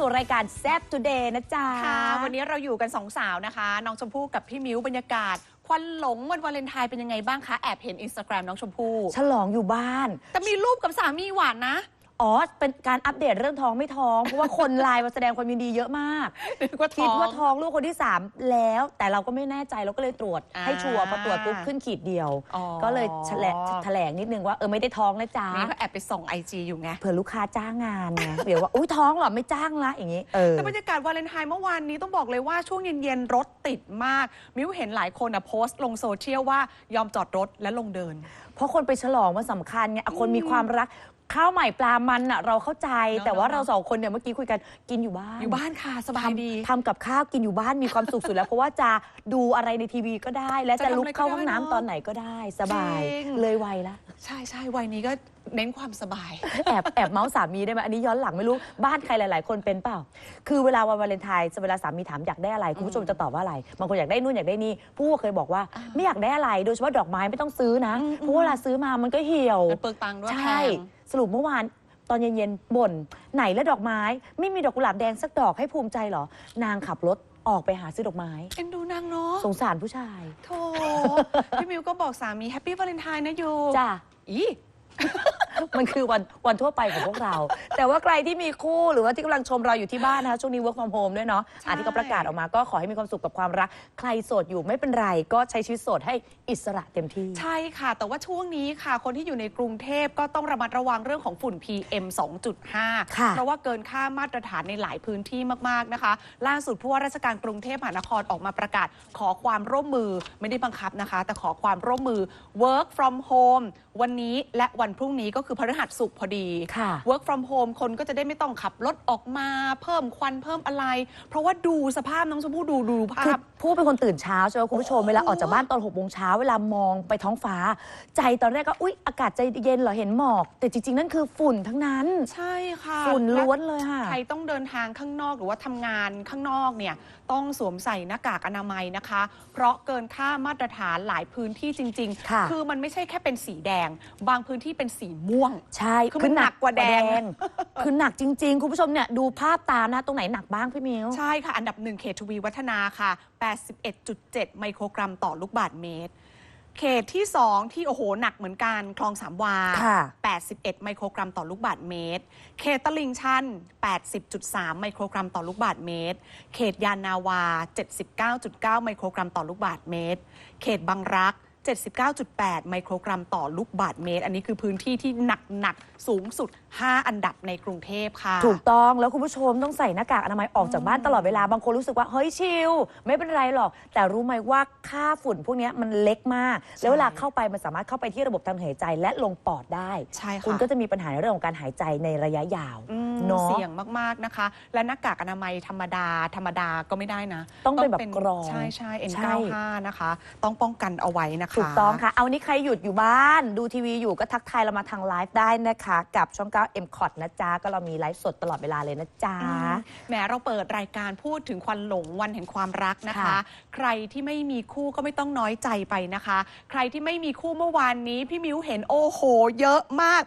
สู่รายการแซ p ทูเดย์นะจ๊ะ ค่ะวันนี้เราอยู่กันสองสาวนะคะ น้องชมพู่กับพี่มิ้วบรรยากาศ ควันหลงวันวาเลนไทน์เป็นยังไงบ้างคะ แอบเห็นอินสตาแกรมน้องชมพู่ ฉลองอยู่บ้าน แต่มีรูปกับสามีหวานนะ อ๋อ เป็นการอัปเดตเรื่องท้องไม่ท้อง เพราะว่าคนไลน์มาแสดงความยินดีเยอะมากนึกว่าคิดท้องว่าท้องลูกคนที่ 3 แล้ว แต่เราก็ไม่แน่ใจเราก็เลยตรวจอ่าให้ชัวร์พอตรวจปุ๊บขึ้นขีดเดียวอ๋อก็เลยแถลงแถลงนิดนึงว่าเออไม่ได้ท้องนะจ๊ะนี่ก็แอบไปส่องไอจีอยู่ไงเผื่อลูกค้าจ้างงานไงเดี๋ยวว่าอุ้ยท้องเหรอไม่จ้างละอย่างนี้เออแต่บรรยากาศวาเลนไทน์เมื่อวานนี้ต้องบอกเลยว่าช่วงเย็นๆรถติดมาก มิ้วเห็นหลายคนอะโพสต์ลงโซเชียลว่ายอมจอดรถและลงเดิน เพราะคนไปฉลองมันสำคัญไงอะคนมีความรัก ข้าวใหม่ปลามันอะเราเข้าใจ เนอะแต่ว่าเนอะ เราสองคนเนี่ยเมื่อกี้คุยกันกินอยู่บ้านอยู่บ้านค่ะ สบายดี ทำกับข้าวกินอยู่บ้านมีความสุขสุดแล้ว เพราะว่าจะดูอะไรในทีวีก็ได้ และจะจะทำลุกอะไรก็เข้าได้ห้องน้ำเนอะตอนไหนก็ได้ สบายจริง เลยวัยละ ใช่ใช่วัยนี้ก็เน้นความสบาย แอบแอบเมาส์สามีได้ไหมอันนี้ย้อนหลังไม่รู้บ้านใครหลาย ๆ คนเป็นเปล่า คือเวลาวันวาเลนไทน์เวลาสามีถามอยากได้อะไรคุณผู้ชมจะตอบว่าอะไรบางคนอยากได้นู่นอยากได้นี่ผู้ก็เคยบอกว่าอ่าไม่อยากได้อะไร โดยเฉพาะดอกไม้ไม่ต้องซื้อนะอืมเพราะว่าเวลาซื้อมามันก็เหี่ยวมันเปลืองตังค์ด้วยใช่ แพง สรุปเมื่อวานตอนเย็นๆบ่นไหนแล้วดอกไม้ ไม่มีดอกกุหลาบแดงสักดอกให้ภูมิใจเหรอ นางขับรถออกไปหาซื้อดอกไม้ เอ็นดูนางเนาะสงสารผู้ชายโธ่พี่มิวก็บอกสามีแฮปปี้วาเลนไทน์นะยูจ้าอี มันคือวันวันทั่วไปของพวกเรา แต่ว่าใครที่มีคู่หรือว่าที่กำลังชมเราอยู่ที่บ้านนะคะช่วงนี้ work from home ด้วยเนาะอันที่เขาประกาศออกมาก็ขอให้มีความสุขกับความรัก ใครโสดอยู่ไม่เป็นไร ก็ใช้ชีวิตโสดให้อิสระเต็มที่ ใช่ค่ะ แต่ว่าช่วงนี้ค่ะ คนที่อยู่ในกรุงเทพก็ต้องระมัดระวังเรื่องของฝุ่น PM 2.5 ค่ะ เพราะว่าเกินค่ามาตรฐานในหลายพื้นที่มากๆนะคะ ล่าสุดผู้ว่าราชการกรุงเทพมหานครออกมาประกาศ ขอความร่วมมือไม่ได้บังคับนะคะ แต่ขอความร่วมมือ work from home วันนี้และวันพรุ่งนี้ก็คือพฤหัสสุกร์พอดีค่ะ work from home คนก็จะได้ไม่ต้องขับรถออกมาเพิ่มควันเพิ่มอะไร เพราะว่าดูสภาพน้องชมพู่ดูดูภาคือพผู้เป็นคนตื่นเช้าใช่ไหมคุณผู้ชมโอ้โหเวลาออกจากบ้านตอนหกโมงเช้าเวลามองไปท้องฟ้า ใจตอนแรกก็อุ๊ยอากาศใจเย็นเหรอเห็นหมอก แต่จริง ๆ นั่นคือฝุ่นทั้งนั้น ใช่ค่ะฝุ่นล้วนเลยค่ะใครต้องเดินทางข้างนอกหรือว่าทำงานข้างนอกเนี่ยต้องสวมใส่หน้ากากอนามัยนะคะ เพราะเกินค่ามาตรฐานหลายพื้นที่จริงค่ะๆคือมันไม่ใช่แค่เป็นสีแดง บางพื้นที่เป็นสีม่วงใช่คือมันหนักกว่าแดง คือหนักจริง ๆ คุณผู้ชมเนี่ยดูภาพตามนะตรงไหนหนักบ้างพี่มิวใช่ค่ะ อันดับหนึ่งเขตทวีวัฒนาค่ะ 81.7 ไมโครกรัมต่อลูกบาศก์เมตร เขตที่ 2 ที่โอ้โหหนักเหมือนกันคลองสามวาค่ะ81 ไมโครกรัมต่อลูกบาศก์เมตร เขตตลิ่งชัน 80.3 ไมโครกรัมต่อลูกบาศก์เมตร เขตยานนาวา 79.9 ไมโครกรัมต่อลูกบาศก์เมตร เขตบางรัก 79.8 ไมโครกรัมต่อลูกบาศก์เมตร อันนี้คือพื้นที่ที่หนักหนักๆสูงสุด 5 อันดับในกรุงเทพค่ะ ถูกต้องแล้วคุณผู้ชมต้องใส่หน้ากากอนามัยออกจากบ้านตลอดเวลา บางคนรู้สึกว่า เฮ้ยชิล ไม่เป็นไรหรอก แต่รู้ไหมว่าค่าฝุ่นพวกเนี้ยมันเล็กมาก แล้วเวลาเข้าไปมันสามารถเข้าไปที่ระบบทางหายใจและลงปอดได้ใช่ค่ะคุณก็จะมีปัญหาในเรื่องของการหายใจในระยะยาวอืมเนาะเสี่ยงมากๆนะคะ และหน้ากากอนามัยธรรมดาธรรมดาก็ไม่ได้นะ ต้องเป็นแบบกรองใช่ใช่ใช่ N95 นะคะ ต้องป้องกันเอาไว้นะคะถูกต้องค่ะ เอาวันนี้ใครหยุดอยู่บ้าน ดูทีวีอยู่ก็ทักทายเรามาทางไลฟ์ได้นะคะ กับช่อง 9 m c o t นะจ๊ะ ก็เรามีไลฟ์สดตลอดเวลาเลยนะจ๊ะอืมแหมเราเปิดรายการพูดถึงควันหลงวันแห่งความรักนะคะค่ะใครที่ไม่มีคู่ก็ไม่ต้องน้อยใจไปนะคะ ใครที่ไม่มีคู่เมื่อวานนี้พี่มิ้วเห็นโอ้โห เยอะมาก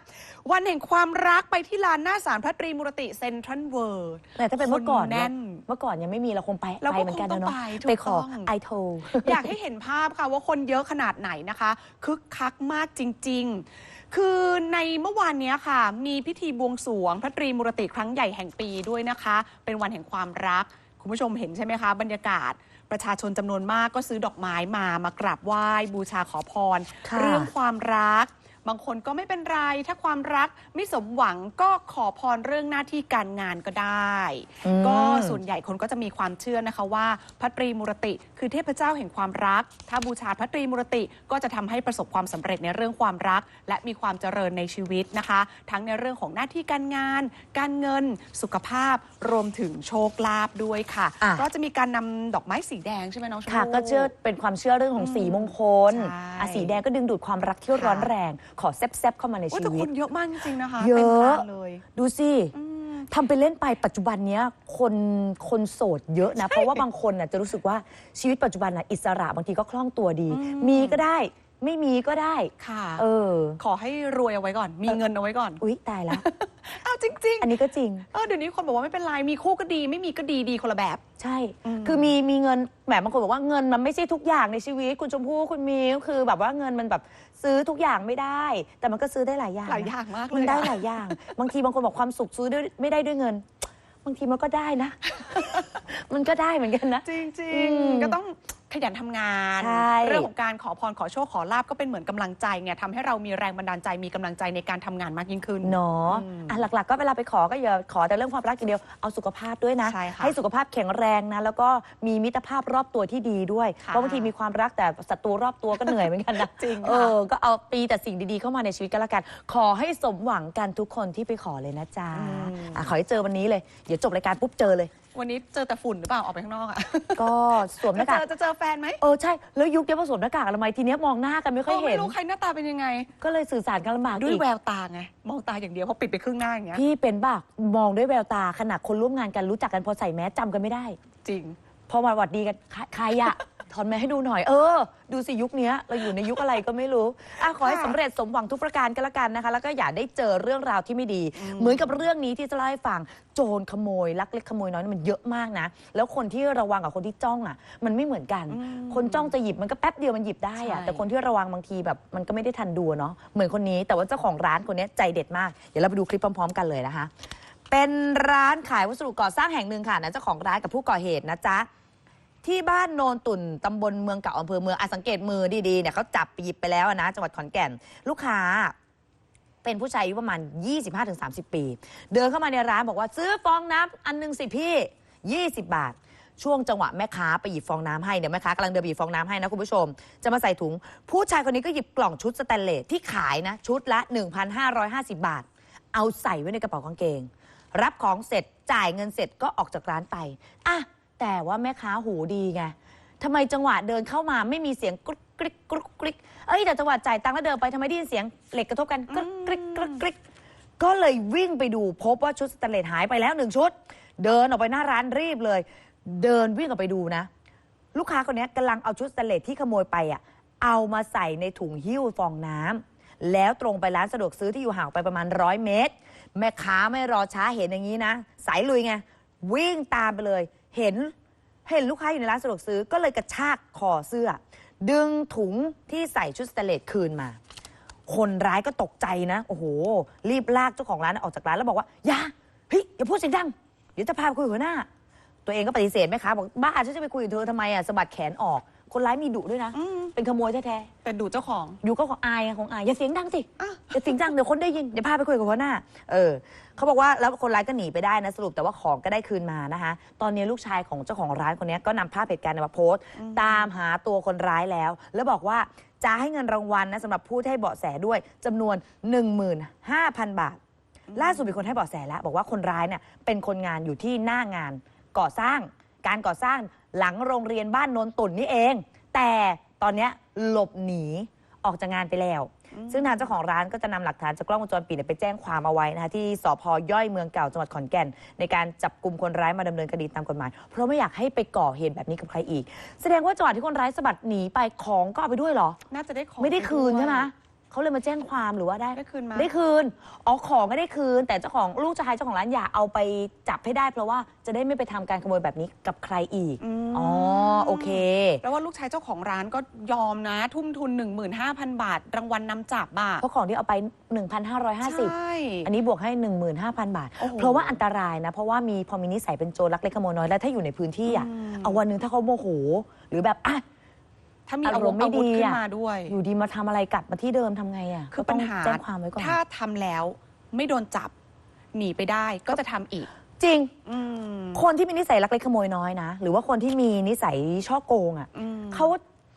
วันแห่งความรักไปที่ลานหน้าศาลพระตรีมุรติเซ็นทรัลเวิร์แต่ถ้าเป็นเมื่อก่อนคนแน่นเมื่อก่อนยังไม่มีเราคงไปเราไปก็เหมือนกันนะคงต้เนาะองไปถูกไปขอต้องไอโทอยากให้เห็นภาพค่ะว่าคนเยอะขนาดไหนนะคะคึกคักมากจริง ๆ คือในเมื่อวานเนี้ยค่ะ มีพิธีบวงสรวงพระตรีมุรติครั้งใหญ่แห่งปีด้วยนะคะ เป็นวันแห่งความรัก คุณผู้ชมเห็นใช่ไหมคะ บรรยากาศประชาชนจำนวนมากก็ซื้อดอกไม้มามากราบไหว้บูชาขอพรค่ะเรื่องความรักบางคนก็ไม่เป็นไร ถ้าความรักไม่สมหวังก็ขอพรเรื่องหน้าที่การงานก็ได้อืมก็ส่วนใหญ่คนก็จะมีความเชื่อนะคะว่า พระตรีมุรติ คือเทพเจ้าแห่งความรัก ถ้าบูชาพระตรีมุรติก็จะทำให้ประสบความสำเร็จในเรื่องความรัก และมีความเจริญในชีวิตนะคะ ทั้งในเรื่องของหน้าที่การงาน การเงิน สุขภาพ รวมถึงโชคลาภด้วยค่ะอะก็จะมีการนำดอกไม้สีแดงใช่ไหมน้องชมค่ะพู่ก็เชื่อเป็นความเชื่อเรื่องของสีมงคลใช่อะสีแดงก็ดึงดูดความรักที่ร้อนค่ะแรง ขอแซบๆเข้ามาในโอ้ยชีแต่วิคตนเยอะมากจริงๆนะคะเยอะต็มร้านเลย ดูสิอืม ทำไปเล่นไปปัจจุบันเนี้ยคนคนโสดเยอะนะ เพราะว่าบางคนน่ะจะรู้สึกว่าชีวิตปัจจุบันน่ะอิสระบางทีก็คล่องตัวดีอืมมีก็ได้ ไม่มีก็ได้ ค่ะ เออ ขอให้รวยเอาไว้ก่อน มีเงินเอาไว้ก่อน อุ๊ย ตายแล้ว เอาจริง อันนี้ก็จริง ๆ เออเดี๋ยวนี้คนบอกว่าไม่เป็นไร มีคู่ก็ดี ไม่มีก็ดีดีคนละแบบ ใช่ อืม คือมีมีเงิน แหมบางคนบอกว่าเงินมันไม่ใช่ทุกอย่างในชีวิต คุณชมพู่คุณมีก็คือแบบว่าเงินมันแบบซื้อทุกอย่างไม่ได้ แต่มันก็ซื้อได้หลายอย่างหลายอย่างมากเลมันยได้อะหลายอย่าง บางทีบางคนบอกความสุขซื้อด้วยไม่ได้ด้วยเงิน บางทีมันก็ได้นะ มันก็ได้เหมือนกันนะ จริงอืมๆก็ต้อง ขยันทำงาน ใช่ เรื่องของการขอพรขอโชคขอลาบก็เป็นเหมือนกำลังใจไงทำให้เรามีแรงบันดาลใจมีกำลังใจในการทำงานมากยิ่งขึ้น เนาะอืมอะหลักๆ ก็เวลาไปขอก็อย่าขอแต่เรื่องความรักอย่างเดียวเอาสุขภาพด้วยนะใช่ค่ะให้สุขภาพแข็งแรงนะ แล้วก็มีมิตรภาพรอบตัวที่ดีด้วยค่ะเพราะบางทีมีความรักแต่ศัตรูรอบตัวก็เหนื่อยเหมือนกันนะจริงค่ะ เออก็เอาปีแต่สิ่งดีๆเข้ามาในชีวิตก็แล้วกัน ขอให้สมหวังกันทุกคนที่ไปขอเลยนะจ๊ะอะขอให้เจอวันนี้เลยเดี๋ยวจบรายการปุ๊บเจอเลย วันนี้เจอแต่ฝุ่นหรือเปล่าออกไปข้างนอกอะก็สวมหจะน้าเจกากอจะเจอแฟนไหมเออใช่ แล้วยุคนี้พอสวมหน้ากากอนามัยทีเนี้ยมองหน้ากันไม่ค่อยเออเห็ไม่น รู้ใครหน้าตาเป็นยังไง ก็เลยสื่อสารกันลำบากด้วยอีกแววตาไง มองตาอย่างเดียวเพราะปิดไปครึ่งหน้าอย่างเงี้ยพี่เป็นบ้ามองด้วยแววตาขนาดคนร่วมงานกันรู้จักกันพอใส่แมสจำกันไม่ได้ จริง พอมาหวัดดีกันใครใครอะ ถอนแมสให้ดูหน่อย เออ ดูสิยุคเนี้ยเราอยู่ในยุคอะไรก็ไม่รู้อะขอให้ค่ะสำเร็จสมหวังทุกประการก็แล้วกันนะคะ แล้วก็อย่าได้เจอเรื่องราวที่ไม่ดีอืมเหมือนกับเรื่องนี้ที่จะเล่าให้ฟังโจรขโมยลักเล็กขโมยน้อยนี่มันเยอะมากนะ แล้วคนที่ระวังกับคนที่จ้องอะมันไม่เหมือนกัน อืมคนจ้องจะหยิบมันก็แป๊บเดียวมันหยิบได้อะใช่ แต่คนที่ระวังบางทีแบบมันก็ไม่ได้ทันดูเนาะเหมือนคนนี้แต่ว่าเจ้าของร้านคนนี้ใจเด็ดมากเดี๋ยวเราไปดูคลิปพร้อม ๆ กันเลยนะคะ เป็นร้านขายวัสดุก่อสร้างแห่งหนึ่งค่ะนะเจ้าของร้านกับผู้ก่อเหตุนะจ๊ะ ที่บ้านโนนตุ่นตำบลเมืองเก่าอำเภอเมืองอะสังเกตมือดีๆเนี่ยเขาจับปหยิบไปแล้วนะจังหวัดขอนแก่น ลูกค้า เป็นผู้ชายอายุประมาณ 25-30 ปี เดินเข้ามาในร้านบอกว่าซื้อฟองน้ำอันหนึงสิพี่ 20 บาท ช่วงจังหวะแม่ค้าไปหยิบฟองน้ำให้เนี่ยแม่ค้ากำลังเดินไปหยิบฟองน้ำให้นะคุณผู้ชม จะมาใส่ถุง ผู้ชายคนนี้ก็หยิบกล่องชุดสแตนเลสที่ขายนะชุดละ 1,550 บาท เอาใส่ไว้ในกระเป๋ากางเกง รับของเสร็จจ่ายเงินเสร็จก็ออกจากร้านไปอะ แต่ว่าแม่ค้าหูดีไงทำไมจังหวะเดินเข้ามาไม่มีเสียงกรุกกริกกรุกกริ๊กเอ้ยแต่จังหวะจ่ายตังค์แล้วเดินไปทำไมได้ยินเสียงเหล็กกระทบกันกรุกกริ๊กกรุกกริ๊กก็เลยวิ่งไปดูพบว่าชุดสแตนเลสหายไปแล้วหนึ่งชุด เดินออกไปหน้าร้านรีบเลย เดินวิ่งออกไปดูนะ ลูกค้าคนนี้กำลังเอาชุดสแตนเลสที่ขโมยไปอะเอามาใส่ในถุงหิ้วฟองน้ำแล้วตรงไปร้านสะดวกซื้อที่อยู่ห่างไปประมาณร้อยเมตร แม่ค้าไม่รอช้าเห็นอย่างนี้นะ สายลุยไงวิ่งตามไปเลย เห็นเห็นลูกค้าอยู่ในร้านสะดวกซื้อก็เลยกระชากคอเสื้อ ดึงถุงที่ใส่ชุดสเตนเลสคืนมา คนร้ายก็ตกใจนะ โอ้โห รีบลากเจ้าของร้านออกจากร้านแล้วบอกว่าอย่าเฮ้ยอย่าพูดเสียงดัง เดี๋ยวจะพาไปคุยกับหัวหน้า ตัวเองก็ปฏิเสธไหมคะบอกบ้าฉันจะไปคุยกับเธอทำไมอะสะบัดแขนออก คนร้ายมีดุด้วยนะ อืมเป็นขโมยแท้เป็นดูเจ้าของ ๆ อยู่ก็ของอายอะของอาย อย่าเสียงดังสิ อะ อย่าเสียงดังเดี๋ยวคนได้ยิน เดี๋ยวพาไปคุยกับหัวหน้า เออ เขาบอกว่าแล้วคนร้ายก็หนีไปได้นะสรุปแต่ว่าของก็ได้คืนมานะคะ ตอนนี้ลูกชายของเจ้าของร้านคนนี้ก็นำภาพเหตุการณ์มาโพสต์ ตามหาตัวคนร้ายแล้ว แล้วบอกว่าจะให้เงินรางวัลนะสำหรับผู้ที่ให้เบาะแสด้วยจำนวน 15,000 บาท ล่าสุดมีคนให้เบาะแสแล้ว บอกว่าคนร้ายเนี่ยเป็นคนงานอยู่ที่หน้างานก่อสร้าง การก่อสร้างหลังโรงเรียนบ้านโนนตุ่นนี่เอง แต่ตอนเนี้ยหลบหนีออกจากงานไปแล้ว ซึ่งทางเจ้าของร้านก็จะนำหลักฐานจากกล้องวงจรปิดเนี่ยไปแจ้งความเอาไว้นะคะที่สพย่อยเมืองเก่าจังหวัดขอนแก่น ในการจับกลุ่มคนร้ายมาดำเนินคดีตามกฎหมาย เพราะไม่อยากให้ไปก่อเหตุแบบนี้กับใครอีก แสดงว่าจังหวะที่คนร้ายสะบัดหนีไปของก็เอาไปด้วยเหรอ น่าจะได้ของไม่ได้คืนวยใช่ไหม เขาเลยมาแจ้งความหรือว่าได้ได้คืนมาได้คืนอ๋อของก็ได้คืน แต่เจ้าของลูกชายเจ้าของร้านอย่าเอาไปจับให้ได้ เพราะว่าจะได้ไม่ไปทำการขโมยแบบนี้กับใครอีกมอ๋อโอเค แล้วว่าลูกชายเจ้าของร้านก็ยอมนะ ทุ่มทุน 15,000 บาท รางวัลนำจับอะเพราะของที่เอาไปใช1,550่อันนี้บวกให้ 15,000 บาท โอ้โหเพราะว่าอันตรายนะ เพราะว่ามีพอมีนิสัยเป็นโจรลักเล็กขโมยน้อย แล้วถ้าอยู่ในพื้นที่อะ อืม เอาวันหนึ่งถ้าเขาโมโห หรือแบบอะ ถ้ามีอาอารวุมธณ์ไม่อาวุธดีขึ้นอะมาด้วย อยู่ดีมาทำอะไรกลับมาที่เดิมทำไงอะคือก็ต้ปังญหาแจ้งความไว้ก่อน ถ้าทำแล้วไม่โดนจับ หนีไปได้ก็จะทำอีก จริง อืม คนที่มีนิสัยลักเล็กขโมยน้อยนะ หรือว่าคนที่มีนิสัยช่อโกงอะอืม เขา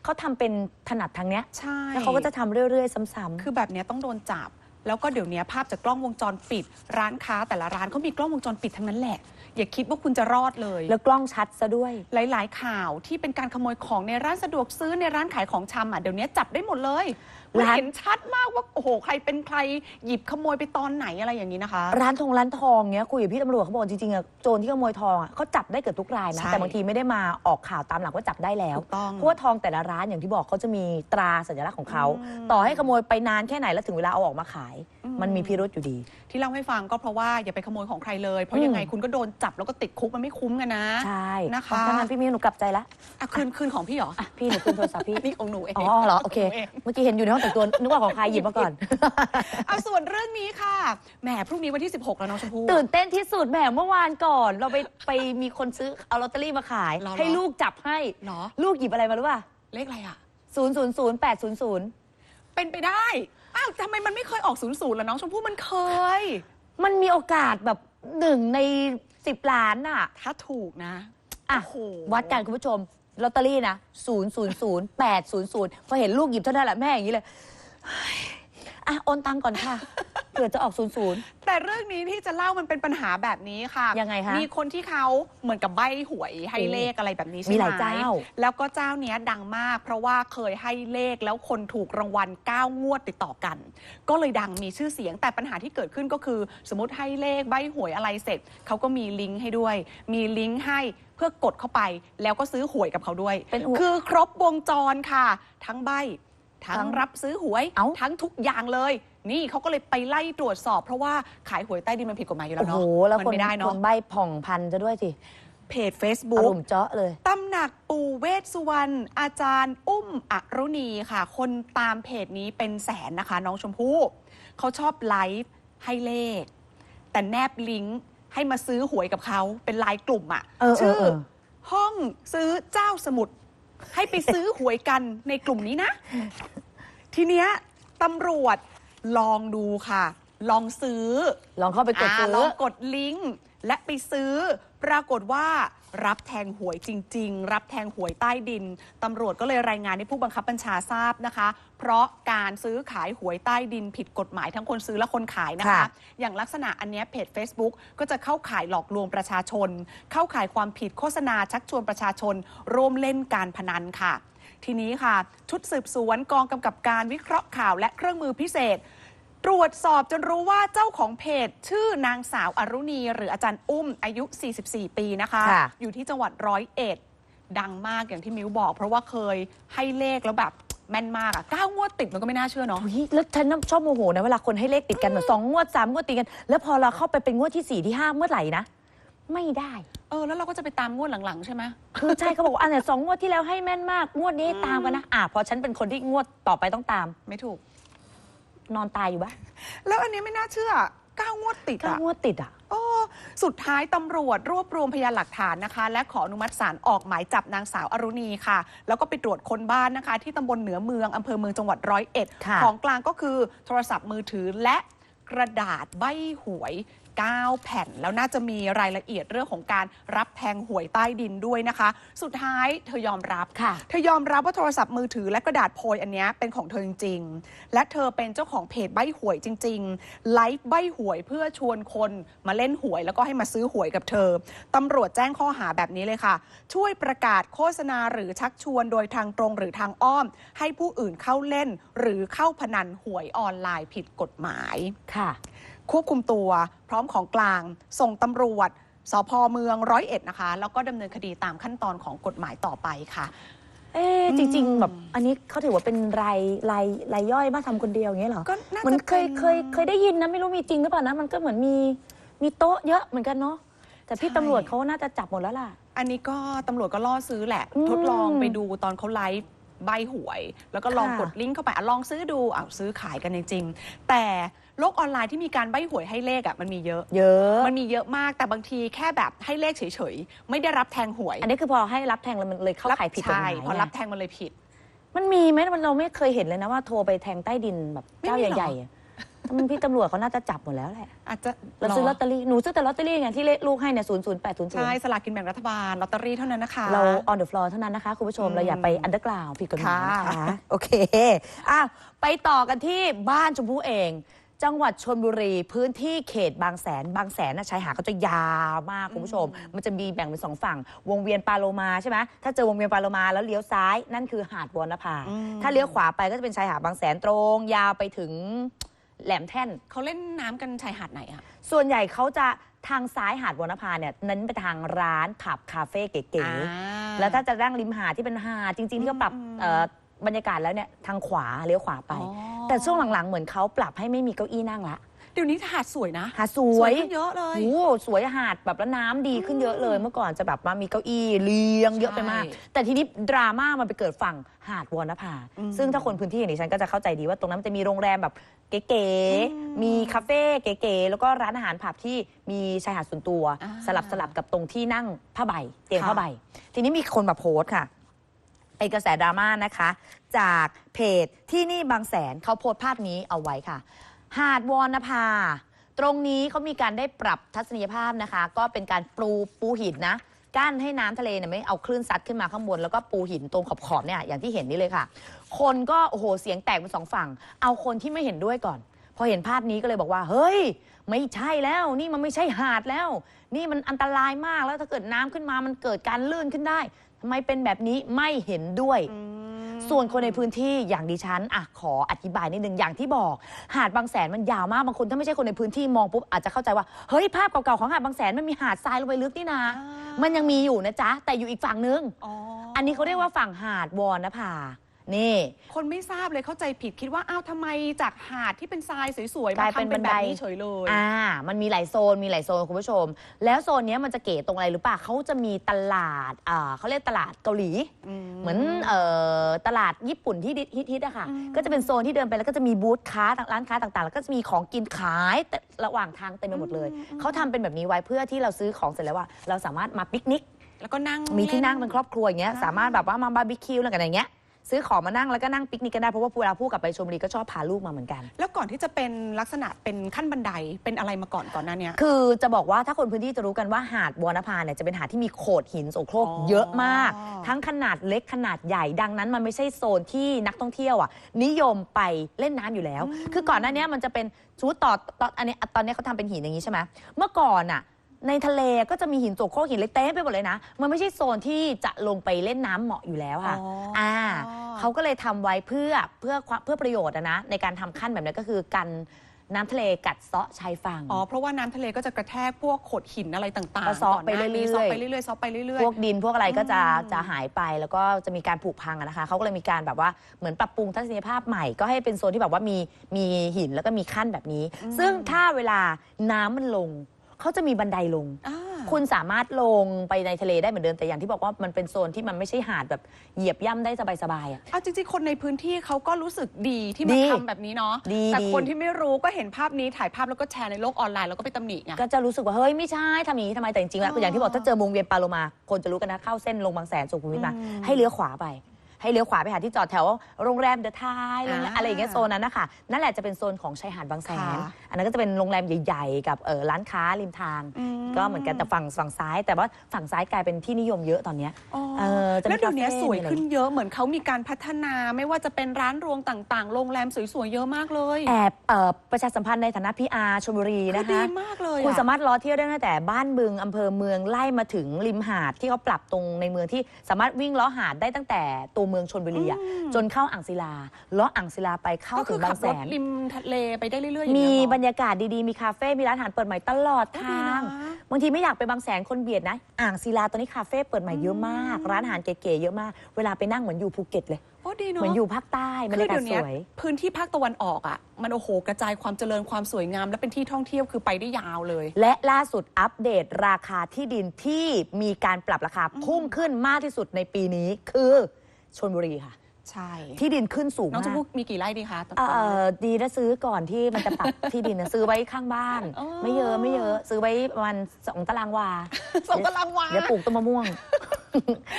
เขาทำเป็นถนัดทางเนี้ย ใช่ แล้วเขาก็จะทำเรื่อย ๆ ซ้ำ คือแบบเนี้ยต้องโดนจับ แล้วก็เดี๋ยวนี้ภาพจากกล้องวงจรปิด ร้านค้าแต่ละร้านเขามีกล้องวงจรปิดทั้งนั้นแหละ อย่าคิดว่าคุณจะรอดเลยๆแล้วกล้องชัดซะด้วย หลาย ๆ ข่าวที่เป็นการขโมยของในร้านสะดวกซื้อในร้านขายของชำอะเดี๋ยวนี้จับได้หมดเลยมันร้าน เห็นชัดมากว่าโอ้โหใครเป็นใครหยิบขโมยไปตอนไหนอะไรอย่างนี้นะคะ ร้านทองร้านทองเนี้ยคุยกับพี่ตำรวจเขาบอกจริงๆอะโจรที่ขโมยทองอะเขาจับได้เกือบทุกรายนะ ใช่ แต่บางทีไม่ได้มาออกข่าวตามหลังว่าจับได้แล้ว ถูกต้อง เพราะว่าทองแต่ละร้านอย่างที่บอกเขาจะมีตราสัญลักษณ์ของเขา อืม ต่อให้ขโมยไปนานแค่ไหนแล้วถึงเวลาเอาออกมาขายอื มมันมีพิรุษอยู่ดี ที่เล่าให้ฟังก็เพราะว่าอย่าไปขโมยของใครเลย เพราะอืมยังไงคุณก็โดนจับแล้วก็ติดคุกมันไม่คุ้มกันนะ ใช่นะคะถ้างั้นพี่มิวหนูกลับใจละอะคืนคืนของพี่เหรออะพี่หนูคืนโทรศัพท์พี่ นี่ของหนูเอง อ๋อเหรอ โอเคขงหนูงเมื่อกี้เห็นอยู่ในห้องแต่งตัวนึกว่าของใครหยิบมาก่อน เอาส่วนเรื่องนี้ค่ะ แหมพรุ่งนี้วันที่ 16 แล้วน้องชมพู่ ตื่นเต้นที่สุดแหมเมื่อวานก่อน เราไปไปมีคนซื้อเอาลอตเตอรี่มาขายเหรอให้ลูกจับให้เหรอลูกหยิบอะไรมารู้ป่ะ เลขอะไรอะศูนย์ศูนย์ศูนย์แปดศูนย์ศูนย์เป็นไปได้ อ้าวทำไมมันไม่เคยออกศูนย์ศูนย์ล่ะน้องชมพู่มันเคย มันมีโอกาสแบบหนึ่งในสิบล้านน่ะ ถ้าถูกนะอะ โอ้โหวัดกันคุณผู้ชมลอตเตอรี่นะศูนย์ศูนย์ศูนย์แปดศูนย์ศูนย์พอเห็นลูกหยิบเท่านั้นแหละแม่อย่างนี้เลยเฮ้ยอะโอนตังค์ก่อนค่ะเผื่อจะออกศูนย์ศูนย์ แต่เรื่องนี้ที่จะเล่ามันเป็นปัญหาแบบนี้ค่ะยังไงคะมีคนที่เขาเหมือนกับใบหวยให้เลขอะไรแบบนี้ใช่ไหมมีหลายเจ้า แล้วก็เจ้าเนี้ยดังมาก เพราะว่าเคยให้เลขแล้วคนถูกรางวัล 9 งวดติดต่อกัน ก็เลยดังมีชื่อเสียง แต่ปัญหาที่เกิดขึ้นก็คือ สมมติให้เลขใบหวยอะไรเสร็จเขาก็มีลิงก์ให้ด้วย มีลิงก์ให้เพื่อกดเข้าไป แล้วก็ซื้อหวยกับเขาด้วยเป็นหวยคือครบวงจรค่ะ ทั้งใบ ทั้ทั้งงรับซื้อหวยเอ้าทั้งทุกอย่างเลย นี่เขาก็เลยไปไล่ตรวจสอบ เพราะว่าขายหวยใต้ดินมันผิดกฎหมายอยู่แล้โอ้วโหเนาะแล้วมันคนไม่ได้คเนาะนใบผ่องพันจะด้วยสิเพจอา Facebook รมณ์เจาะเลยตำหนักปู่เวสสุวรรณอาจารย์อุ้มอรุณีค่ะ คนตามเพจนี้เป็นแสนนะคะ น้องชมพู่เขาชอบไลฟ์ให้เลข แต่แนบลิงก์ให้มาซื้อหวยกับเขาเป็นไลน์กลุ่มอะเออเออชื่อเออห้องซื้อเจ้าสมุทร ให้ไปซื้อหวยกันในกลุ่มนี้นะ ทีเนี้ยตำรวจลองดูค่ะ ลองซื้อลองเข้าไปกดอ่าซื้อลองกดลิงก์และไปซื้อ ปรากฏว่า รับแทงหวยจริง ๆ รับแทงหวยใต้ดินตำรวจก็เลยรายงานให้ผู้บังคับบัญชาทราบนะคะ เพราะการซื้อขายหวยใต้ดินผิดกฎหมายทั้งคนซื้อและคนขายนะคะค่ะอย่างลักษณะอันเนี้ยเพจ Facebook ก็จะเข้าข่ายหลอกลวงประชาชน เข้าข่ายความผิดโฆษณาชักชวนประชาชน ร่วมเล่นการพนันค่ะ ทีนี้ค่ะ ชุดสืบสวนกองกำกับการวิเคราะห์ข่าวและเครื่องมือพิเศษต รวจสอบจนรู้ว่าเจ้าของเพจ ชื่อนางสาวอรุณี หรืออาจารย์อุ้มอายุ 44 ปีนะคะ ค่ะอยู่ที่จังหวัดร้อยเอ็ดดังมากอย่างที่มิวบอก เพราะว่าเคยให้เลขแล้วแบบแม่นมากอะเก้างวดติดมันก็ไม่น่าเชื่อเนาะ อุ๊ยแล้วฉันน่ะชอบโมโหนะเวลาคนให้เลขติดกันแบบสองงวดสามงวดติดกัน แล้วพอเราเข้าไปเป็นงวดที่สี่ที่ห้าเมื่อไหร่นะ ไม่ได้ เออ แล้วเราก็จะไปตามงวดหลังๆ ใช่ไหม คือใช่เขาบอกว่าอันไหนสองงวดที่แล้วให้แม่นมาก งวดนี้ให้ตามกันนะอะพอฉันเป็นคนที่งวดต่อไปต้องตาม ไม่ถูก นอนตายอยู่บ้านแล้วอันนี้ไม่น่าเชื่อเก้างวดติดเก้าอะงวดติดอะโอ้สุดท้ายตำรวจรวบรวมพยานหลักฐานนะคะ และขออนุมัติศาลออกหมายจับนางสาวอรุณีค่ะ แล้วก็ไปตรวจคนบ้านนะคะ ที่ตำบลเหนือเมืองอำเภอเมืองจังหวัดร้อยเอ็ดค่ะของกลางก็คือโทรศัพท์มือถือและกระดาษใบหวย 9 แผ่น แล้วน่าจะมีรายละเอียดเรื่องของการรับแทงหวยใต้ดินด้วยนะคะ สุดท้ายเธอยอมรับค่ะ เธอยอมรับว่าโทรศัพท์มือถือและกระดาษโพยอันเนี้ยเป็นของเธอจริงๆ และเธอเป็นเจ้าของเพจใบหวยจริง ๆ ไลฟ์ใบหวยเพื่อชวนคนมาเล่นหวยแล้วก็ให้มาซื้อหวยกับเธอตำรวจแจ้งข้อหาแบบนี้เลยค่ะ ช่วยประกาศโฆษณาหรือชักชวนโดยทางตรงหรือทางอ้อม ให้ผู้อื่นเข้าเล่น หรือเข้าพนันหวยออนไลน์ผิดกฎหมายค่ะ ควบคุมตัวพร้อมของกลาง ส่งตำรวจสพเมืองร้อยเอ็ดนะคะ แล้วก็ดำเนินคดีตามขั้นตอนของกฎหมายต่อไปค่ะ เอ๊ะอืมจริง ๆ แบบอันนี้เขาถือว่าเป็นรายรายรายย่อยมาทำคนเดียวอย่างเงี้ยเหรอก็น่าเหมันจะเคยเป็น เคยเคยได้ยินนะไม่รู้มีจริงหรือเปล่านะ มันก็เหมือนมีมีโต๊ะเยอะเหมือนกันเนาะแต่พี่ใช่ ตำรวจเขาน่าจะจับหมดแล้วล่ะ อันนี้ก็ตำรวจก็ล่อซื้อแหละ อืม ทดลองไปดูตอนเขาไลฟ์ ใบหวย แล้วก็ลองค่ะกดลิงก์เข้าไปอะลองซื้อดูอะซื้อขายกันจริงๆแต่โลกออนไลน์ที่มีการใบหวยให้เลขอะมันมีเยอะ เยอะมันมีเยอะมากแต่บางทีแค่แบบให้เลขเฉยๆ ไม่ได้รับแทงหวย อันนี้คือพอให้รับแทงแล้วมันเลยเข้าข่ายผิดกฎหใช่มายพอไงรับแทงมันเลยผิด มันมีไหมมันเราไม่เคยเห็นเลยนะว่าโทรไปแทงใต้ดินแบบไม่เจ้ามีหรอใหญ่ๆ อะอืมพี่ตำรวจเขาน่าจะจับหมดแล้วแหละอาจจะเราซื้อลอตเตอรี่หนูซื้อแต่ลอตเตอรี่ไงที่เลขลูกให้เนี่ยศูนย์ศูนย์แปดศูนย์ศูนใช่ย์สลากกินแบ่งรัฐบาลลอตเตอรี่เท่านั้นนะคะ เรา on the floor เท่านั้นนะคะ คุณผู้ชม อืมเราอย่าไป underground ผิดกฎหมายนะค่ะ คะ โอเคอะไปต่อกันที่บ้านชมพู่เอง จังหวัดชนบุรี พื้นที่เขตบางแสน บางแสนนะชายหาดเขาจะยาวมากคุณผู้ชม มันจะมีแบ่งเป็นสองฝั่ง วงเวียนปาโลมาใช่ไหมถ้าเจอวงเวียนปาโลมาแล้วเลี้ยวซ้ายนั่นคือหาดวรณภา อืม ถ้าเลี้ยวขวาไปก็จะเป็นชายหาดบางแสนตรง ยาวไปถึง แหลมแท่น เขาเล่นน้ำกันชายหาดไหนอะส่วนใหญ่เขาจะทางซ้ายหาดวรรณภาเนี่ยเน้นไปทางร้านผับคาเฟ่เก๋อ่า ๆแล้วถ้าจะนั่งริมหาดที่เป็นหาดจริง ๆ ที่เขาปรับอืม เอ่อบรรยากาศแล้วเนี่ยทางขวาเลี้ยวขวาไป อ๋อแต่ช่วงหลังๆ เหมือนเขาปรับให้ไม่มีเก้าอี้นั่งละเดี๋ยวนี้หาดสวยนะหาดสวยขึ้นเยอะเลย โอ้สวยหาดแบบแล้วน้ำดีขึ้นเยอะเลย เมื่อก่อนจะแบบว่ามีเก้าอี้เรียงเยอะไปมาก ใช่แต่ทีนี้ดราม่ามันไปเกิดฝั่งหาดวอนภา อืมซึ่งถ้าคนพื้นที่อย่างนี้ฉันก็จะเข้าใจดีว่าตรงนั้นมันจะมีโรงแรมแบบเก๋อืมๆมีคาเฟ่เก๋ๆ แล้วก็ร้านอาหารผับที่มีชายหาดส่วนตัว อ่าสลับสลับกับตรงที่นั่งผ้าใบเตียงค่ะ ผ้าใบ ทีนี้มีคนมาโพสต์ค่ะเป็นกระแสดราม่านะคะ จากเพจที่นี่บางแสนเขาโพสต์ภาพนี้เอาไว้ค่ะ หาดวอนภา ตรงนี้เขามีการได้ปรับทัศนียภาพนะคะ ก็เป็นการปูปูหินนะ กั้นให้น้ำทะเลเนี่ยไม่เอาคลื่นซัดขึ้นมาข้างบน แล้วก็ปูหินตรงขอบๆเนี่ยอย่างที่เห็นนี่เลยค่ะ คนก็โอ้โหเสียงแตกเป็นสองฝั่ง เอาคนที่ไม่เห็นด้วยก่อน พอเห็นภาพนี้ก็เลยบอกว่า เฮ้ย ไม่ใช่แล้ว นี่มันไม่ใช่หาดแล้ว นี่มันอันตรายมากแล้วถ้าเกิดน้ำขึ้นมามันเกิดการลื่นขึ้นได้ ทำไมเป็นแบบนี้ไม่เห็นด้วยอืมส่วนคนในพื้นที่อย่างดิฉันอะขออธิบายนิดนึงอย่างที่บอก หาดบางแสนมันยาวมากบางคนถ้าไม่ใช่คนในพื้นที่มองปุ๊บอาจจะเข้าใจว่าเฮ้ยภาพเก่าๆของหาดบางแสนมันมีหาดทรายลงไปลึกนี่นะอ่ามัมันยังมีอยู่นะจ๊ะแต่อยู่อีกฝั่งนึงอ๋ออันนี้เขาเรียกว่าฝั่งหาดวอนนภา นี่ คนไม่ทราบเลยเข้าใจผิดคิดว่าอ้าวทำไมจากหาดที่เป็นทรายสวยๆกมาลายเป็นทำเป็นบันแบไดบนี้เฉยเลย อ่า มันมีหลายโซน มีหลายโซนคุณผู้ชม แล้วโซนเนี้ยมันจะเก๋ตรงอะไรหรือเปล่าเขาจะมีตลาดอ่าเขาเรียกตลาดเกาหลี เหมือนเอ่อตลาดญี่ปุ่นที่ฮิตๆอะค่ะ อืม ก็จะเป็นโซนที่เดินไปแล้วก็จะมีบูธค้าร้านค้าต่างๆ แล้วก็จะมีของกินขายแต่ระหว่างทางเต็มไปหมดเลย เขาทำเป็นแบบนี้ไว้เพื่อที่เราซื้อของเสร็จแล้วว่า เราสามารถมาปิกนิก แล้วก็นั่งมีที่นั่งล่เป็นครอบครัวอย่างเงี้ยอ่าสามารถแบบว่ามาบาร์บีคิวอะไรกันอย่างเงี้ย ซื้อของมานั่งแล้วก็นั่งปิกนิกกันได้เพราะว่าเวลาพูดกับไปชมบุรีก็ชอบพาลูกมาเหมือนกัน แล้วก่อนที่จะเป็นลักษณะเป็นขั้นบันไดเป็นอะไรมาก่อนก่อนหน้าเนี้ย คือจะบอกว่าถ้าคนพื้นที่จะรู้กันว่าหาดวอนภาเนี่ยจะเป็นหาดที่มีโขดหินโสโครกอ๋อเยอะมากทั้งขนาดเล็กขนาดใหญ่ดังนั้นมันไม่ใช่โซนที่นักท่องเที่ยวอะนิยมไปเล่นน้ำอยู่แล้ว คือก่อนหน้านี้มันจะเป็นชุดต่อตอนอันนี้ตอนนี้เขาทำเป็นหินอย่างนี้ใช่ไหมเมื่อก่อนอะ ในทะเลก็จะมีหินโสโครกหินเล็กเต็มไปหมดเลยนะ มันไม่ใช่โซนที่จะลงไปเล่นน้ำเหมาะอยู่แล้วค่ะอ๋ออ่อ่าเขาก็เลยทำไว้เพื่อเพื่อความเพื่อประโยชน์อะนะในการทำขั้นแบบนี้ก็คือกันน้ำทะเลกัดเซาะชายฝั่ง อ๋อ เพราะว่าน้ำทะเลก็จะกระแทกพวกโขดหินอะไรต่างก็ๆซ้อก่อนหน้าไปเรื่อยๆนี้ซ้อไปเรื่อยๆซ้อไปเรื่อย พวกดินพวกอะไรก็จะอืม จะหายไปแล้วก็จะมีการผุพังอะนะคะเขาก็เลยมีการแบบว่าเหมือนปรับปรุงทัศนียภาพใหม่ก็ให้เป็นโซนที่แบบว่ามีมีหินแล้วก็มีขั้นแบบนี้ ซึ่งถ้าเวลาน้ำมันลง เขาจะมีบันไดลงๆอ่า คุณสามารถลงไปในทะเลได้เหมือนเดิมแต่อย่างที่บอกว่ามันเป็นโซนที่มันไม่ใช่หาดแบบเหยียบย่ำได้สบายๆอะเอาจริงๆ คนในพื้นที่เขาก็รู้สึกดีที่มาดีทำแบบนี้เนาะ ดีแต่ดี คนที่ไม่รู้ก็เห็นภาพนี้ถ่ายภาพแล้วก็แชร์ในโลกออนไลน์แล้วก็ไปตำหนิไง ก็จะรู้สึกว่า เฮ้ย ไม่ใช่ทำอย่างนี้ทำไมแต่จริงๆแล้วอ๋ออย่างที่บอกถ้าเจอวงเวียนปาโลมา คนจะรู้กันนะเข้าเส้นลงบางแสนสุขุมวิทมา อืม ให้เลี้ยวขวาไป ให้เลี้ยวขวาไปหาที่จอดแถวโรงแรมเดอะไทยอ่าอะไรอย่างเงี้ยโซนนั้นนะคะนั่นแหละจะเป็นโซนของชายหาดบางแสน ค่ะ อันนั้นก็จะเป็นโรงแรมใหญ่ๆ กับเออร้านค้าริมทางอืมก็เหมือนกันแต่ฝั่งฝั่งซ้าย แต่ว่าฝั่งซ้ายกลายเป็นที่นิยมเยอะตอนเนี้ย อ๋อเออจะมีแล้วเดี๋ยวนี้คาเฟ่สวยมีอะไร ขึ้นเยอะเหมือนเขามีการพัฒนาไม่ว่าจะเป็นร้านรวงต่างๆ โรงแรมสวยๆเยอะมากเลยแอบเอ่อประชาสัมพันธ์ในฐานะพีอาร์ชลบุรีคือนะดีคะ มากเลยคุณอะสามารถล้อเที่ยวได้ตั้งแต่บ้านบึงอำเภอเมืองไล่มาถึงริมหาดที่เขาปรับตรงในเมืองที่สามารถวิ่งล้อหาดได้ตั้งแต่ตัวเมืองชนบุรีอะอืมจนเข้าอ่างศิลาล้ออ่างศิลาไปเข้าก็ถึคืงอบาขังบแสรถน ริมทะเลไปได้เรื่อยๆอย่างมีเงี้ยเหรอบรรยากาศดีๆ มีคาเฟ่ มีร้านอาหารเปิดใหม่ตลอดก็ทดีางนะบางทีไม่อยากไปบางแสนคนเบียดนะ อ่างศิลาตอนนี้คาเฟ่เปิดใหม่เยอะมากร้านอาหารเก๋ๆเยอะมาก เวลาไปนั่งเหมือนอยู่ภูเก็ตเลย โอ้ดีเหเนาะมือนอยู่ภาคใต้บรรคือยากาศเดี๋ยวสเนี้ยวย พื้นที่ภาคตะวันออกอะ มันโอ้โหกระจายความเจริญความสวยงาม และเป็นที่ท่องเที่ยวคือไปได้ยาวเลย และล่าสุดอัปเดตราคาที่ดินที่มีการปรับราคาพุ่งขึ้นมากที่สุดในปีนี้ คือ ชนบุรีค่ะ ใช่ ที่ดินขึ้นสูงน้องชมามกพู่มีกี่ไร่ดีคะตอนเอ่นี้อดีนะซื้อก่อนที่มันจะปรับ ที่ดินนะซื้อไว้ข้างบ้าน อ๋อ ไม่เยอะไม่เยอะ ซื้อไว้ประมาณสองตารางวาสองตารางวา เดี๋ยวปลูกต้นมะม่วง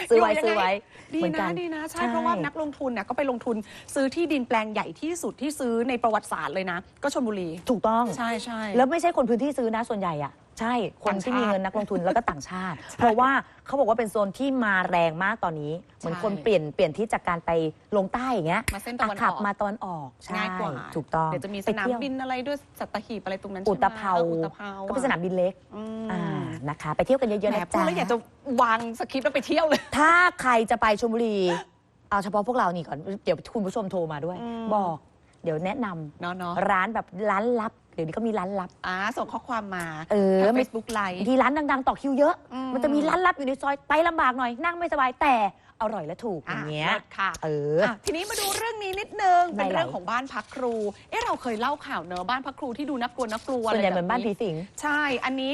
ซื้อไว้ยู่ยังงซื้อไว้ดีเหมือนกันะน ดีนะ ใช่ ใช่ เพราะว่านักลงทุนเนี่ยก็ไปลงทุนซื้อที่ดินแปลงใหญ่ที่สุดที่ซื้อในประวัติศาสตร์เลยนะ ก็ชลบุรี ถูกต้อง ใช่ใช่แล้วไม่ใช่คนพื้นที่ซื้อนะส่วนใหญ่อะ ใช่คนที่มีต่างชาติเงินนักลงทุนแล้วก็ต่างชาติ เพราะว่าเขาบอกว่าเป็นโซนที่มาแรงมากตอนนี้ เหมือนใช่คนเปลี่ยนเปลี่ยนที่จากการไปลงใต้อย่างเงี้ยมาเส้นตะวันขัอบอกมาตอนออกใช่ง่ายกว่าถูกต้องเดี๋ยวจะมีสนามไปเที่ยวบินอะไรด้วยสัตหีบอะไรตรงนั้นอุใช่ไหมตภเปาอออุตภเปาก็เป็นสนามบินเล็กอืมอ่านะคะ ไปเที่ยวกันเยอะๆแหมนะพูดจ๊ะแล้วอยากจะวางสคริปต์แล้วไปเที่ยวเลย ถ้าใครจะไปชลบุรีเอาเฉพาะพวกเรานี่ก่อนเดี๋ยวคุณผู้ชมโทรมาด้วยอืมบอก เดี๋ยวแนะนำเนาะเนาะร้านแบบร้านลับ ดี๋ยวนี้ก็มีร้านลับ อ่าส่งข้อความมาเออ ทางไม่ Facebook ไลฟ์บางทีร้านดัง ๆ ต่อคิวเยอะ อืม มันจะมีร้านลับอยู่ในซอยไปลำบากหน่อยนั่งไม่สบายแต่อร่อยและถูกอย่างเงี้ยลิศค่ะเออ อะทีนี้มาดูเรื่องนี้นิดนึงเป็นไหนๆเรื่องของบ้านพักครู เอ๊ะเราเคยเล่าข่าวเนอะบ้านพักครูที่ดูน่ากลัวน่ากลัวส่วนใหญ่ะเหไรมือนบ้านแบบผีสิง ใช่ อันนี้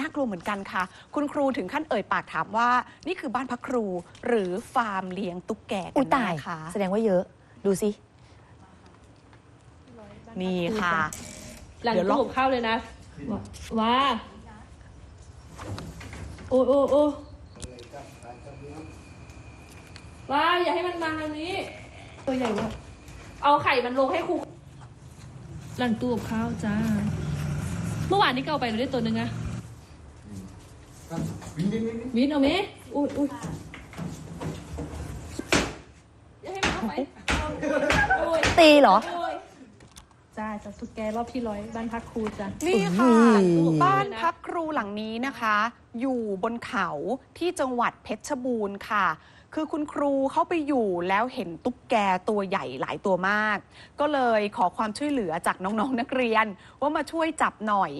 น่ากลัวเหมือนกันค่ะ คุณครูถึงขั้นเอ่ยปากถามว่า นี่คือบ้านพักครู หรือฟาร์มเลี้ยงตุ๊กแกกัอุ้ยนตายแน่คะแสดงว่าเยอะ ดูสิ นี่ค่ะ หลังเดี๋ยวลตู้องกับข้าวเลยนะว่าว่าโอ้โอ้โอ้ว่าอย่าให้มันมาทางนี้ ตัวใหญ่วะเอาไข่มันลงให้ครูหลังตู้กับข้าวจ้า เมื่อวานนี้ก็เอาไปแล้วได้ตัวหนึ่งอะวินเอาไหมอุ้ยอุ้ยอย่าให้มันเอาไปโอ้ยตีเหรอโอ้ย จ้าจากสุดแกรอบที่ร้อยบ้านพักครูจ้านี่ค่ะอุ้ยบ้านพักครูหลังนี้นะคะ อยู่บนเขาที่จังหวัดเพชรบูรณ์ค่ะ คือคุณครูเข้าไปอยู่แล้วเห็นตุ๊กแกตัวใหญ่หลายตัวมาก ก็เลยขอความช่วยเหลือจากน้องๆนักเรียนว่ามาช่วยจับหน่อย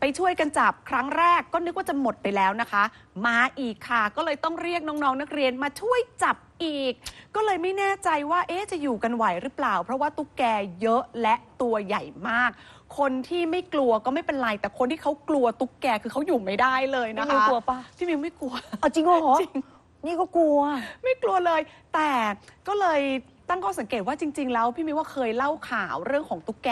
ไปช่วยกันจับครั้งแรกก็นึกว่าจะหมดไปแล้วนะคะ มาอีกค่ะ ก็เลยต้องเรียกน้องๆ นักเรียนมาช่วยจับอีก ก็เลยไม่แน่ใจว่าเอ๊ะจะอยู่กันไหวหรือเปล่า เพราะว่าตุ๊กแกเยอะและตัวใหญ่มาก คนที่ไม่กลัวก็ไม่เป็นไร แต่คนที่เขากลัวตุ๊กแกคือเขาอยู่ไม่ได้เลยนะพี่มิคะวกลัวปะพี่มิวไม่กลัวเอาจริงเหรอจริงนี่ก็กลัว ไม่กลัวเลย แต่ก็เลย ตั้งข้อสังเกตว่าจริง ๆ แล้วพี่มิวว่าเคยเล่าข่าวเรื่องของตุ๊กแก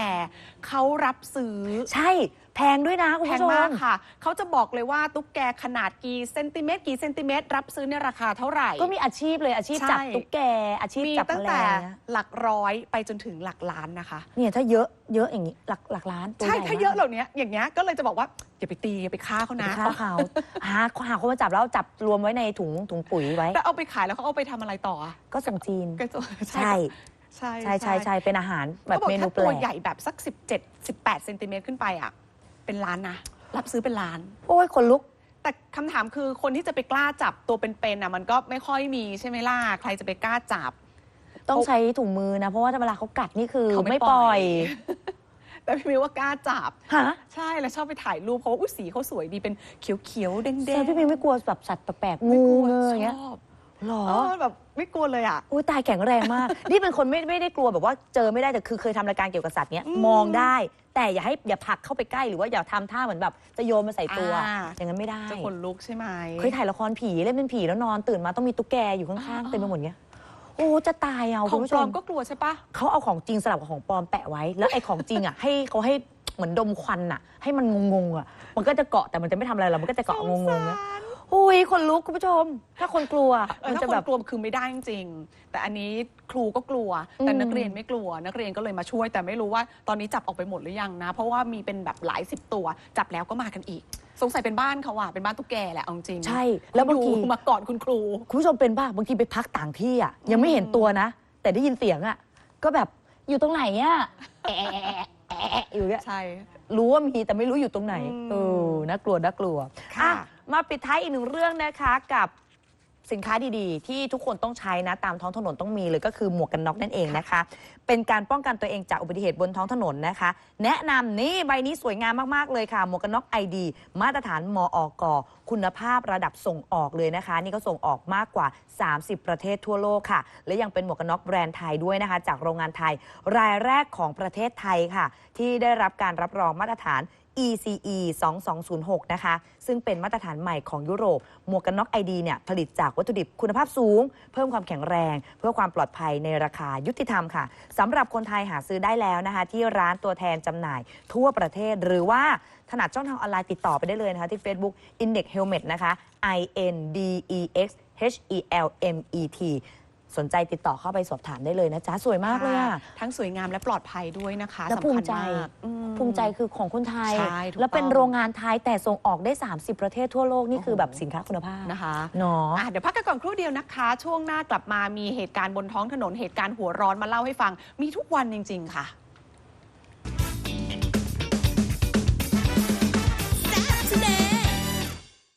เขารับซื้อ ใช่แพงด้วยนะคุณแพงผู้ชม มากค่ะ เขาจะบอกเลยว่าตุ๊กแกขนาดกี่เซนติเมตรกี่เซนติเมตร รับซื้อในราคาเท่าไหร่ ก็มีอาชีพเลยอาชีพใช่ จับตุ๊กแกอาชีพมีจับตั้งแมลแต่งนะหลักร้อยไปจนถึงหลักล้านนะคะ เนี่ยถ้าเยอะเยอะอย่างนี้หลักหลักล้านตัวใช่ใหญ่ถ้าเยอะมกเหล่านี้อย่างเงี้ยก็เลยจะบอกว่าอย่าไปตีอย่าไปฆ่าเขานะไปฆ่าเขาหาหาคนมาจับแล้วจับรวมไว้ในถุงถุงปุ๋ยไว้แต่เอาไปขายแล้วเขาเอาไปทำอะไรต่ออะก็ส่งจีนก็จะใช่ใช่ใช่ใช่ใช่เป็นอาหารแบบเขาบอกเมนูถ้าแปลตัวกใหญ่แบบสัก 17 18เซนติเมตรขึ้นไปอะเป็นล้านนะรับซื้อเป็นล้าน โอ้ยคนลุก แต่คำถามคือคนที่จะไปกล้าจับตัวเป็นๆอะมันก็ไม่ค่อยมีใช่ไหมล่ะใครจะไปกล้าจับ ต้องใช้ถุงมือนะ เพราะว่าเวลาเขากัดนี่คือเขาไม่ไม่ปปล่ล่ออย ย แต่พี่มิวว่ากล้าจับ ฮะใช่แล้วชอบไปถ่ายรูปเพราะว่าอุ้ยสีเขาสวยดีเป็นเขียวๆแดงเซอร์พี่มิวไม่กลัวแบบสัตว์แปลกๆๆไม่งูกลัวเงยอย่างเงี้ยชอบหรอ เออแบบไม่กลัวเลยอะ อุ้ยตายแข็งแรงมาก นี่เป็นคนไม่ไม่ได้กลัวแบบว่าเจอไม่ได้แต่คือเคยทำรายการเกี่ยวกับสัตว์เนี้ยอืมมองได้ แต่อย่าให้อย่าผลักเข้าไปใกล้หรือว่าอย่าทำท่าเหมือนแบบจะโยนมาใส่ตัว อ่า อย่างนั้นไม่ได้ จะขนลุกใช่ไหม เคยถ่ายละครผีเล่นเป็นผีแล้วนอนตื่นมาต้องมีตุ๊กแกอยู่ข้างอ่าๆเต็มไปหมดเงี้ย โอ้จะตายเอาขคุอณงผู้ปชลอมมก็กลัวใช่ปะ เขาเอาของจริงสลับกับของปลอมแปะไว้ แล้วไอ้ของจริงอะ ให้เขาให้เหมือนดมควันอะ ให้มันงงๆอะ มันก็จะเกาะแต่มันจะไม่ทำอะไรเรามันก็จะเกาะงงๆนะอุ้ยคนลุกคุณผู้ชม ถ้าคนกลัวเออมันถ้าจะคแบนบ กลัวคือไม่ได้จริงๆแต่อันนี้ครูก็กลัว แต่อืมนักเรียนไม่กลัว นักเรียนก็เลยมาช่วย แต่ไม่รู้ว่าตอนนี้จับออกไปหมดหรือยังนะ เพราะว่ามีเป็นแบบหลายสิบตัว จับแล้วก็มากันอีก สงสัยเป็นบ้านเขาอะเป็นบ้านตุ๊กแกแหละเอาจริงใช่แล้วบางทีอยู่มาก่อนคุณครู คุณผู้ชมเป็นป่ะบางทีไปพักต่างที่อะยังไม่เห็นตัวนะ แต่ได้ยินเสียงอะ ก็แบบอยู่ตรงไหนอะแอะแอะแอะแอะอยู่เนี่ยใช่ รู้ว่ามีแต่ไม่รู้อยู่ตรงไหนอืมเออน่ากลัวน่ากลัวค่ะ อะมาปิดท้ายอีกหนึ่งเรื่องนะคะกับ สินค้าดีๆ ที่ทุกคนต้องใช้นะตามท้องถนนต้องมีเลยก็คือหมวกกันน็อกนั่นเองนะคะ เป็นการป้องกันตัวเองจากอุบัติเหตุบนท้องถนนนะคะ แนะนำนี่ใบนี้สวยงามมากๆเลยค่ะ หมวกกันน็อกไอดีมาตรฐานมออกคุณภาพระดับส่งออกเลยนะคะ นี่ก็ส่งออกมากกว่า 30 ประเทศทั่วโลกค่ะ และยังเป็นหมวกกันน็อกแบรนด์ไทยด้วยนะคะ จากโรงงานไทย รายแรกของประเทศไทยค่ะ ที่ได้รับการรับรองมาตรฐาน ECE 2206 นะคะ ซึ่งเป็นมาตรฐานใหม่ของยุโรป หมวกกันน็อกไอดีเนี่ยผลิตจากวัตถุดิบคุณภาพสูง เพิ่มความแข็งแรง เพื่อความปลอดภัยในราคายุติธรรมค่ะสำหรับคนไทยหาซื้อได้แล้วนะคะ ที่ร้านตัวแทนจำหน่ายทั่วประเทศ หรือว่าถนัดช่องทางออนไลน์ติดต่อไปได้เลยนะคะ ที่ Facebook Index Helmet นะคะ I N D E X H E L M E T สนใจติดต่อเข้าไปสอบถามได้เลยนะจ๊ะสวยมากเลยอะทั้งสวยงามและปลอดภัยด้วยนะคะและสำภูคัมิญใจมากอืมภูมิใจคือของคนไทยใช่ถูกแล้วเป็นต้องโรงงานไทยแต่ส่งออกได้ 30 ประเทศทั่วโลก นี่คือโอ้โหแบบสินค้าคุณภาพนะคะเนาะอะเดี๋ยวพักกันก่อนครู่เดียวนะคะ ช่วงหน้ากลับมามีเหตุการณ์บนท้องถนนเหตุการณ์หัวร้อนมาเล่าให้ฟัง มีทุกวันจริง ๆ ค่ะ